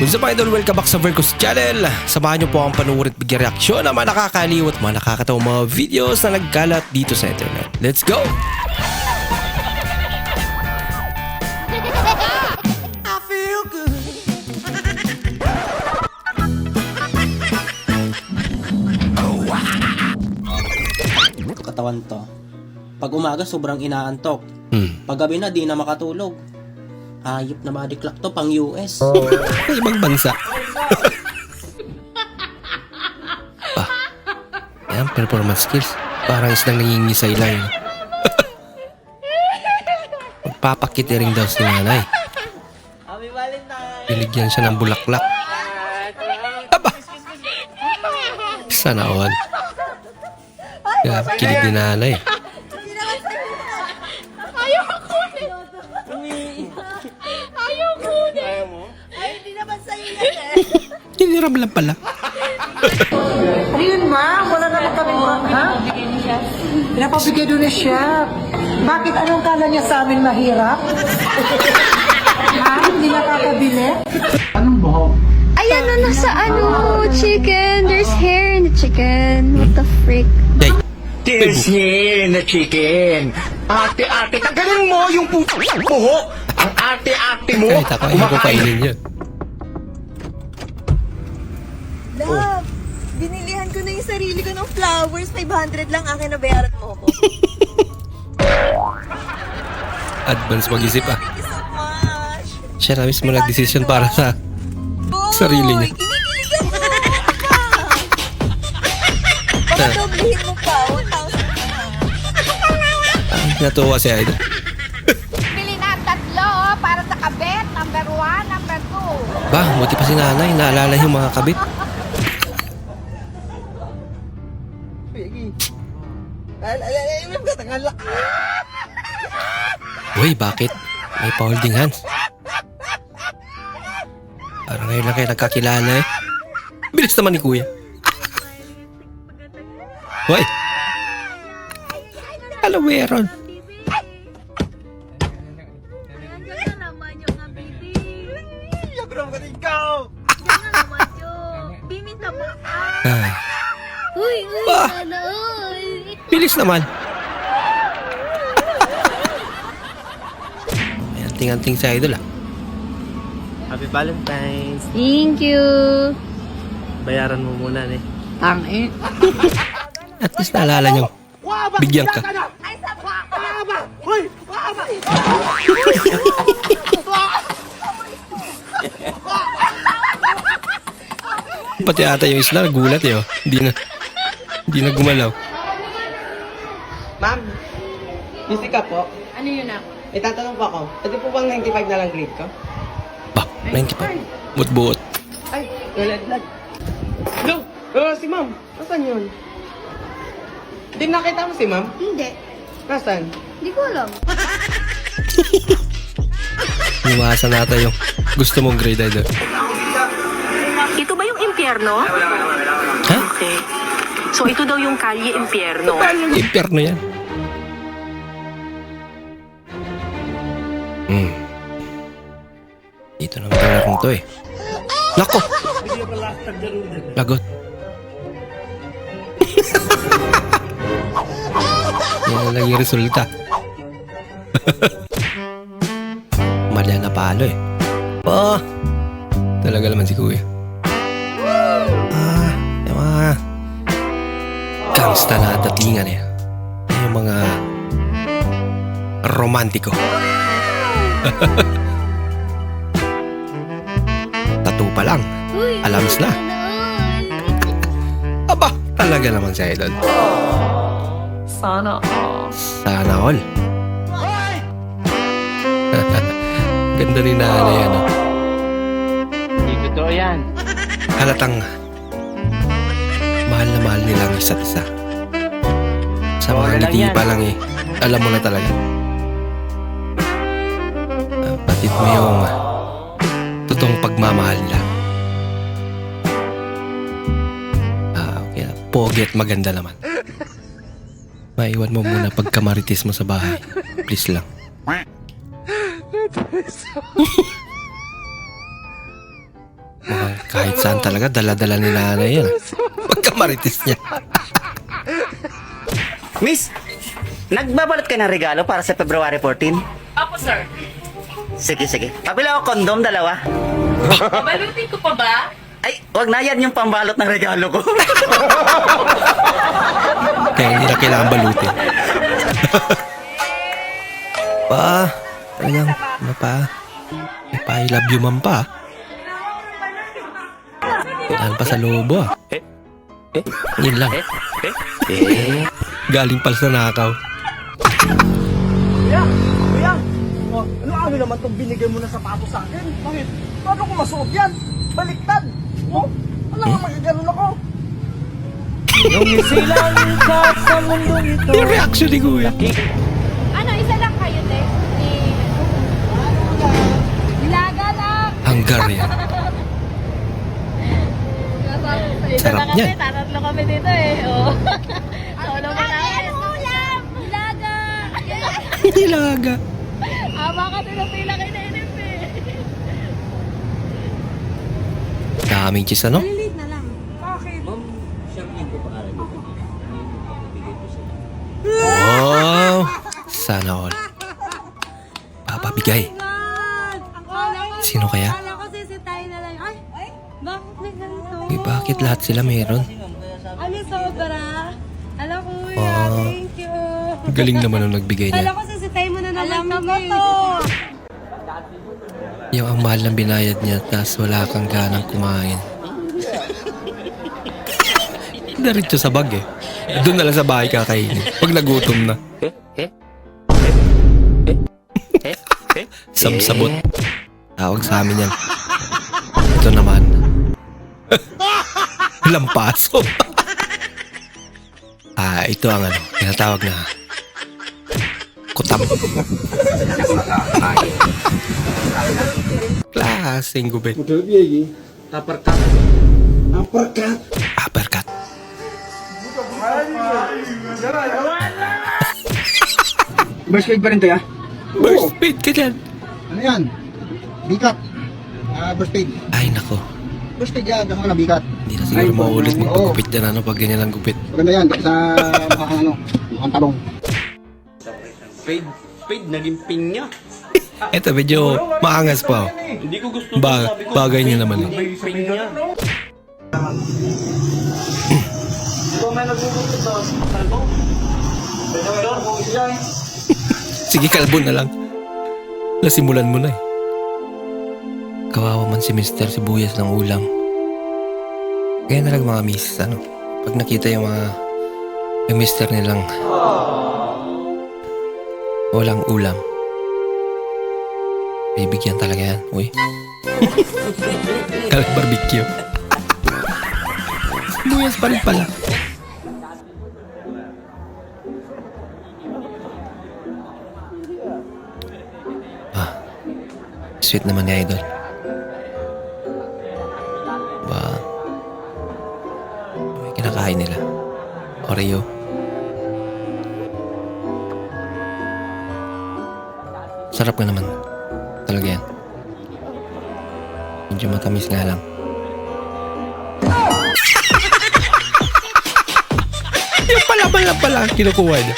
What's up idol? Welcome back sa Vercos Channel. Samahan niyo po ang panuwid at bigyan reaksyon ng mga nakakaliw at mga nakakatawang mga videos na nagkalat dito sa internet. Let's go! katawan to. Pag umaga, sobrang inaantok. Hmm. Pag gabi na, di na makatulog. Hayop na madiklak to, pang US. Sa ibang bansa. ah. Ayan, performance skills. Parang isang nangingisay lang. yun. Magpapakitiring daw si nanay. Biligyan siya ng bulaklak. Aba! Sana all. Kaya kilig ni nanay. Hiniram lang pala. Ayun ma, wala naman kami ma, ha? Pinapabigay doon ni Chef. Bakit anong kala niya sa amin mahirap? ha? Hindi nakakabili? Ayan na nasa ano, chicken. There's hair in the chicken. What the frick? Day, There's hair in the chicken. Ate-ate, tanggalin mo yung puto buhok. Ang ate-ate mo. kahit ako, ayaw ko kainin yun. Love, binilihan ko na yung sarili ko ng flowers. 500 lang akin na bayaran mo ko. Advance mag-isip ah. Thank you so much. Siya na mismo nag-decision para sa Boy, Sarili niya. Kinikilig ako. Baka doblehin mo pa. 1,000 na. ah, natuwa si Idol. Bili na tatlo oh, para sa kabet. Number one, number two. Ba, buti pa si nanay. Naalala yung mga kabit. Uy, bakit? May pa-holding hands. Parang ngayon lang kayo nagkakilala eh. Bilis naman ni kuya. Uy! Alam mo all. bilis naman. Anting-anting sa idol ah. Happy Valentine's. Thank you. Bayaran mo muna eh. Ang eh. At least naalala niyo. Bigyan ka. Pati ata yung isla, gulat eh. Oh. Hindi na, hindi na gumalaw. Ma'am, busy ka po? Ano yun ako? May tatanong po ako. Ito po bang 95 na lang grade ko? Ba, 95. Buot-buot. Ay, nalaglag. Hello? Oh, si ma'am. Nasaan yun? Hindi nakita mo si ma'am? Hindi. Nasaan? Hindi ko alam. Iwasan natin yung gusto mong grade idol. Ito ba yung impyerno? Ha? Okay. So ito daw yung kalye impyerno. Impyerno yan. Hmm. Dito naman ang larong to eh. Nako! Lagot. Yan na lang yung resulta. Mali na palo eh. Oh! Talaga naman si kuya. Ah, yung mga gangsta na datingan eh. Yung mga romantiko. Tattoo pa lang. Alams na. Aba, talaga naman si Idol. Sana all. Sana all. Ganda ni nanay ano. Hindi totoo yan. Halatang mahal na mahal nila ang isa't isa. Sa mga ngiti yan. pa lang eh. Alam mo na talaga. Batid mo yung totoong pagmamahal nila. Ah, okay. Pogi at maganda naman. Maiwan mo muna pagkamaritis mo sa bahay. Please lang. Mukhang kahit saan talaga, dala-dala ni nanay yan. Pagkamaritis niya. Miss, nagbabalot ka ng regalo para sa February 14? Apo, sir. Sige, sige. Pabila ako kondom, dalawa. Balutin ko pa ba? Ay, wag na yan yung pambalot ng regalo ko. Kaya hindi na kailangan balutin. pa, talagang, ano pa? May pa, I love you man pa. Dahil pa sa lobo ah. Yun lang. Galing pala sa nakaw. Naman itong binigay mo na sapatos sa akin? Bakit? Paano ko masuot yan? Baliktad. Oh, alam mo magaganon ako. Yung reaction ni Kuya. Ano, isa lang kayo, te? Nilaga lang! Hanggar yan. Sarap niyan. Tatatlo kami dito eh. Oh. Solo mo na. Ano ulam? Nilaga! Nilaga. Aba ka tinapila kay Nenep eh. Daming cheese ano? Lilit na lang. Wow! Sana all. Papabigay. Sino kaya? Akala ko sisitayin na lang. Ay, bakit may ganito? Uy, bakit lahat sila meron? Ano sobra? Alam ko, Ah. thank you. Galing naman nung nagbigay niya. ko Alam ko to. Yung ang mahal ng binayad niya, tapos wala kang ganang kumain. Diretso sa bag eh. Doon na lang sa bahay kakainin. Pag nagutom na. Samsabot. Tawag sa amin yan. Ito naman. Lampaso. ah, ito ang ano, tinatawag na kutam. Klaseng gubit. Uppercut. Uppercut. Uppercut. Burst pa rin to ya? Burst speed ka dyan. Ano yan? Bikat. Ah, burst paid. Ay, nako. Burst paid yan, kasi wala bikat. Hindi na siguro mauulit magpagupit dyan ano pag ganyan ang gupit. Maganda yan, sa mukhang ano, mukhang talong. Eto, medyo maangas pa. oh. Ba bagay niya naman. eh. Sige, kalbo na lang. Nasimulan mo na eh. Kawawa man si Mr. Sibuyas ng ulam. Kaya na lang mga miss, ano, pag nakita yung mga yung mister nilang walang ulam, bibigyan talaga yan. Uy. Kalang barbecue. Sibuyas pa rin pala. Ah, sweet naman ni Idol. Ba, may kinakain nila. Oreo. Sarap ka naman. Talaga yan. Medyo matamis nga lang. Yung palaban lang pala ang kinukuha niya.